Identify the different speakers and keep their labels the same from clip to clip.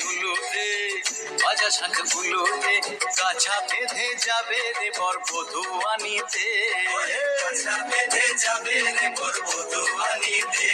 Speaker 1: হুলুতে বাজা শাঁখ ফুলুতে গাছা বেঁধে যাবে রে বর বধুয়ানিতে বেঁধে যাবে রে বর
Speaker 2: বধুয়ানিতে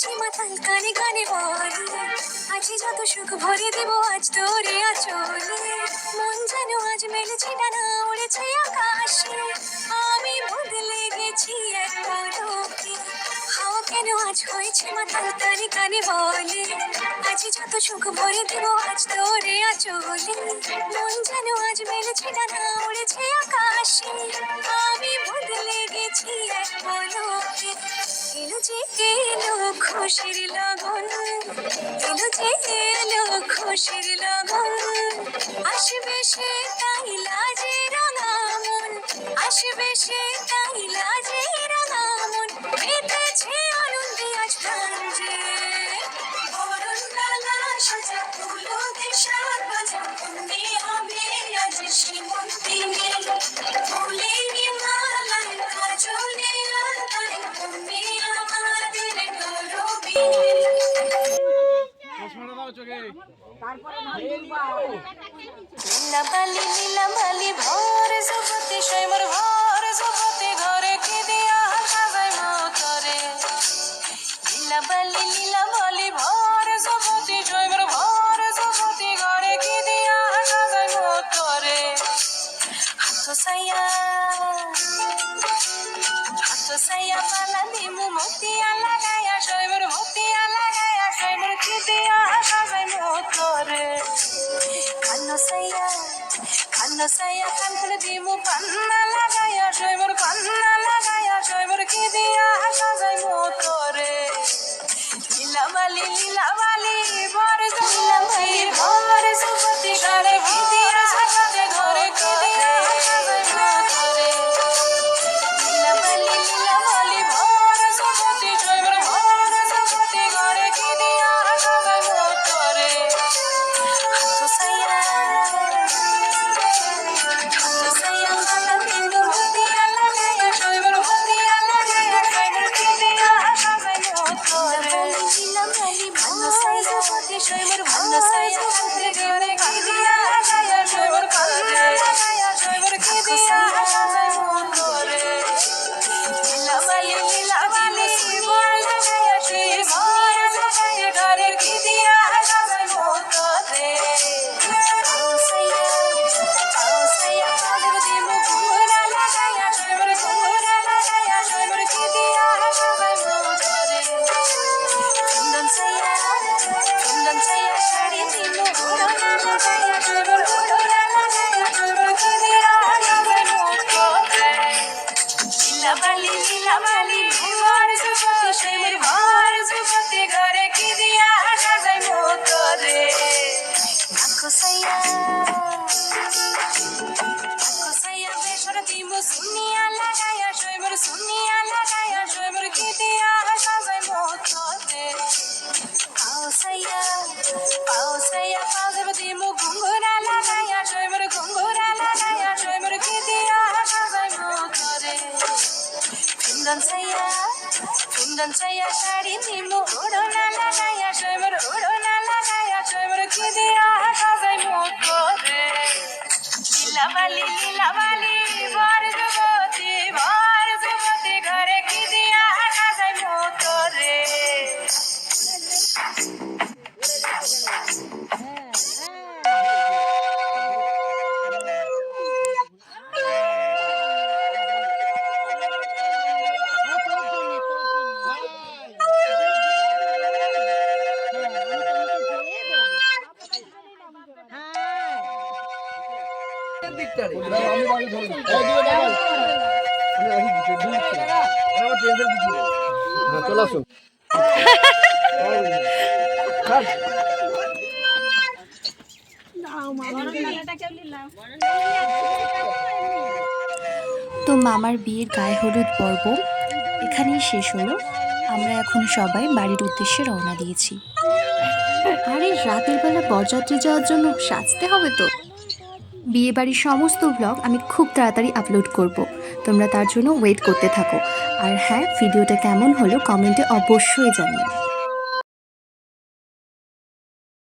Speaker 2: হয়েছে মাতাল কানে কানে বলে। আছে যত সুখ ভরে দেব, আজ তোরে আচলে। মন যেন আজ মেলেছে ডানা উড়েছে আকাশে। আমি বদলে গেছি এক পলকে হাওয়া কেন আজ হয়েছে মাতাল কানে কানে বলে। আজ যত সুখ ভরে দেব, আজ তোরে আচলে। মন যেন আজ মেলেছে ডানা উড়েছে আকাশে। আমি বদলে গেছি এক পলকে এলো যে এলো খুশির লগন, এলো যে এলো খুশির লগন। আসবে সে তাই লাজে রাঙামন আসবে সে তাই লাজে নীলাভালি নীলাভালি ভোর জগতে শৈমর ভোর জগতে ঘরে কি দিয়া সাজাই মতরে নীলাভালি নীলাভালি ভোর জগতে শৈমর ভোর জগতে ঘরে কি দিয়া সাজাই মতরে হাত সাইয়া হাত সাইয়া পালা দিমু মতিয়া লাগা সাজাই মতরে কান্ন সাইয়া কান্ন সাইয়া কান্তর দিমু পান্না লাগায়া সৈমর পান্না সৈমর কি দিয়া সাজাই মতরে লীলাবালি লীলাবালি বর লীলাবালি বর সুপতি ঘরে
Speaker 3: Say yes. আসুন।
Speaker 4: তো মামার বিয়ের গায়ে হলুদ পর্ব এখানেই শেষ হলো। আমরা এখন সবাই বাড়ির উদ্দেশ্যে রওনা দিয়েছি। আরে, রাতের বেলা বরযাত্রী যাওয়ার জন্য সাজতে হবে তো? বিয়ে বাড়ির সমস্ত ব্লগ আমি খুব তাড়াতাড়ি আপলোড করব। তোমরা তার জন্য ওয়েট করতে থাকো। আর হ্যাঁ ভিডিওটা কেমন হলো কমেন্টে অবশ্যই জানিও।